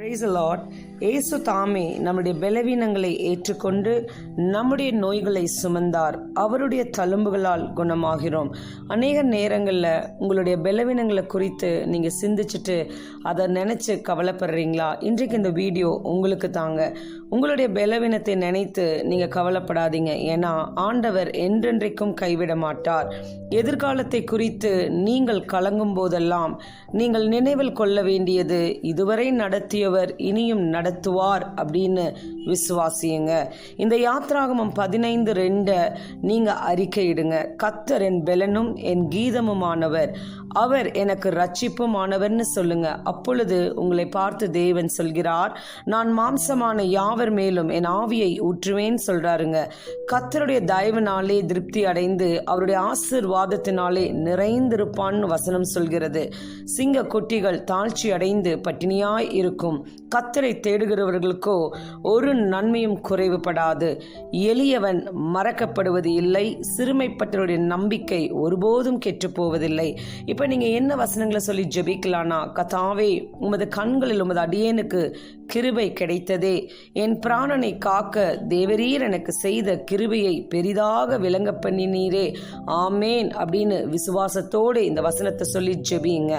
Praise the Lord. இயேசு தாமே நம்முடைய பலவீனங்களை ஏற்றுக்கொண்டு நம்முடைய நோய்களை சுமந்தார். அவருடைய தழும்புகளால் குணமாகிறோம். அநேக நேரங்களில் உங்களுடைய பலவீனங்களை குறித்து நீங்கள் சிந்திச்சுட்டு அதை நினச்சி கவலைப்படுறீங்களா? இன்றைக்கு இந்த வீடியோ உங்களுக்கு தாங்க. உங்களுடைய பலவீனத்தை நினைத்து நீங்கள் கவலைப்படாதீங்க. ஏன்னா ஆண்டவர் என்றென்றைக்கும் கைவிட மாட்டார். எதிர்காலத்தை குறித்து நீங்கள் கலங்கும் போதெல்லாம் நீங்கள் நினைவில் கொள்ள வேண்டியது இதுவரை நடத்தியவர் இனியும் நடத்துவார் அப்படின்னு விசுவாசியுங்க. இந்த யாத்ராகமம் பதினைந்து ரெண்டை நீங்க அறிக்கையிடுங்க. கத்தர் என் பெலனும் என் கீதமுமானவர். அவர் எனக்கு ரட்சிப்புமானவர்னு சொல்லுங்க. அப்பொழுது உங்களை பார்த்து தேவன் சொல்கிறார் நான் மாம்சமான யாவர் மேலும் என் ஆவியை ஊற்றுவேன் சொல்றாருங்க. கத்தருடைய தயவுனாலே திருப்தி அடைந்து அவருடைய ஆசிர்வாதத்தினாலே நிறைந்திருப்பான்னு வசனம் சொல்கிறது. சிங்க குட்டிகள் தாழ்ச்சி அடைந்து பட்டினியாய் இருக்கும். கத்தரை தேடுகிறவர்களுக்கோ ஒரு நன்மையும் குறைவுபடாது. எளியவன் மறக்கப்படுவது இல்லை சிறுமைப்பட்டவருடைய நம்பிக்கை ஒருபோதும் கெட்டுப்போவதில்லை. இப்போ நீங்கள் என்ன வசனங்களை சொல்லி ஜெபிக்கலானா கதாவே உமது கண்களில் உமது அடியேனுக்கு கிருபை கிடைத்ததே. என் பிராணனை காக்க தேவரீர் எனக்கு செய்த கிருபையை பெரிதாக விளங்க பண்ணினீரே. ஆமேன் அப்படின்னு விசுவாசத்தோடு இந்த வசனத்தை சொல்லி ஜெபிங்க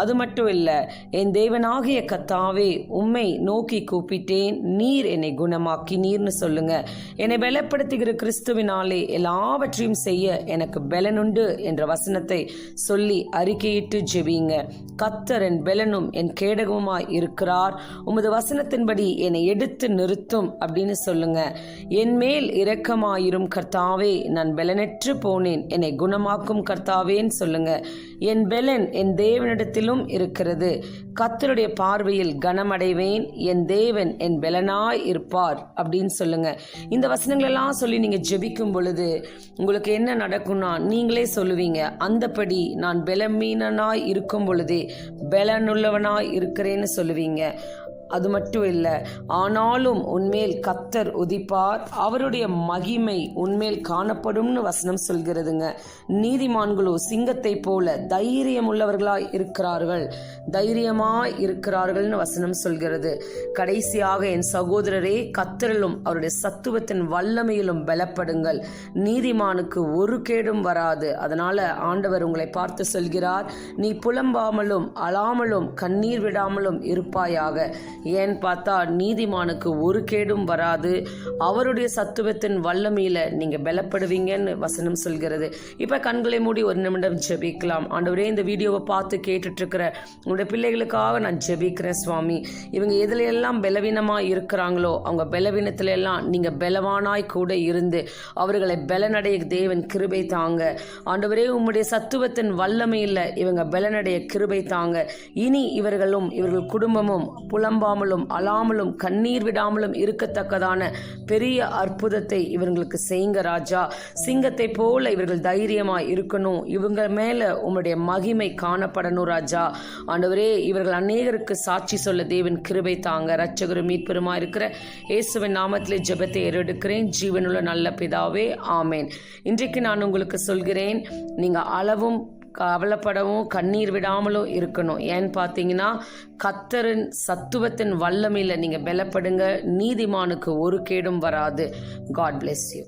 அது மட்டும் இல்லை என் தேவனாகிய கத்தாவே உம்மை நோக்கி கூப்பிட்டேன். நீர் என்னை குணமாக்கி நீர்னு சொல்லுங்க. என்னை பலப்படுத்துகிற கிறிஸ்துவினாலே எல்லாவற்றையும் செய்ய எனக்கு பலனுண்டு என்ற வசனத்தை சொல்லி அறிக்கையிட்டு ஜெபிங்க கத்தர் என் பலனும் என் கேடகமுமாய் இருக்கிறார். உமது வசனத்தின்படி என்னை எடுத்து நிறுத்தும் அப்படின்னு சொல்லுங்க. என் மேல் இரக்கமாயிரும் கர்த்தாவே நான் பலனற்று போனேன். என்னை குணமாக்கும் கர்த்தாவேன்னு சொல்லுங்க. என் பெலன் என் தேவனிடத்திலும் இருக்கிறது. கத்தருடைய பார்வையில் கனமடைவேன். என் தேவன் என் பெலனாய் இருப்பார் அப்படின்னு சொல்லுங்க. இந்த வசனங்களெல்லாம் சொல்லி நீங்க ஜெபிக்கும் பொழுது உங்களுக்கு என்ன நடக்கும்னா நீங்களே சொல்லுவீங்க. அந்தபடி நான் பலமீனனாய் இருக்கும் பொழுதே பலனுள்ளவனாய் இருக்கிறேன்னு சொல்லுவீங்க. அது மட்டும் இல்லை ஆனாலும் உன்மேல் கத்தர் உதிப்பார். அவருடைய மகிமை உன்மேல் காணப்படும்னு வசனம் சொல்கிறதுங்க. நீதிமான்களோ சிங்கத்தை போல தைரியம் உள்ளவர்களாய் இருக்கிறார்கள். தைரியமாய் இருக்கிறார்கள்னு வசனம் சொல்கிறது. கடைசியாக என் சகோதரரே கத்தரிலும் அவருடைய சத்துவத்தின் வல்லமையிலும் பலப்படுங்கள். நீதிமானுக்கு ஒரு கேடும் வராது. அதனால ஆண்டவர் உங்களை பார்த்து சொல்கிறார் நீ புலம்பாமலும் அழாமலும் கண்ணீர் விடாமலும் இருப்பாயாக. ஏன் பார்த்தா நீதிமானுக்கு ஒரு கேடும் வராது. அவருடைய சத்துவத்தின் வல்லமையில நீங்க பலப்படுவீங்கன்னு வசனம் சொல்கிறது. இப்ப கண்களை மூடி ஒரு நிமிடம் ஜெபிக்கலாம். ஆண்டவரே இந்த வீடியோவை பார்த்து கேட்டுட்டு இருக்கிற உங்களுடைய பிள்ளைகளுக்காக நான் ஜெபிக்கிறேன் சுவாமி. இவங்க எதுல எல்லாம் பலவீனமா இருக்கிறாங்களோ அவங்க பலவீனத்துல எல்லாம் நீங்க பலவானாய் கூட இருந்து அவர்களை பலனடைய தேவன் கிருபை தாங்க. ஆண்டவரே உம்முடைய சத்துவத்தின் வல்லமையில் இவங்க பலனடைய கிருபை தாங்க. இனி இவர்களும் இவர்கள் குடும்பமும் புலம்பாமலும் அழாமலும் கண்ணீர் விடாமலும் இருக்கத்தக்கதான பெரிய அற்புதத்தை இவங்களுக்கு செய்யுங்க ராஜா. சிங்கத்தை போல இவர்கள் தைரியமாக இருக்கணும். இவங்க மேல உங்களுடைய மகிமை காணப்படணும் ராஜா. ஆண்டவரே இவர்கள் அநேகருக்கு சாட்சி சொல்ல தேவன் கிருபை தாங்க. ரட்சகரும் மீட்பெருமா இருக்கிற இயேசுவின் நாமத்திலே ஜெபத்தை ஏறெடுக்கிறேன். ஜீவனுள்ள நல்ல பிதாவே ஆமேன். இன்றைக்கு நான் உங்களுக்கு சொல்கிறேன் நீங்க அளவும் கவலைப்படவும் கண்ணீர் விடாமலும் இருக்கணும். ஏன்னு பார்த்தீங்கன்னா கத்தரின் சத்துவத்தின் வல்லமையில் நீங்கள் பலப்படுங்க. நீதிமானுக்கு ஒரு கேடும் வராது. God bless you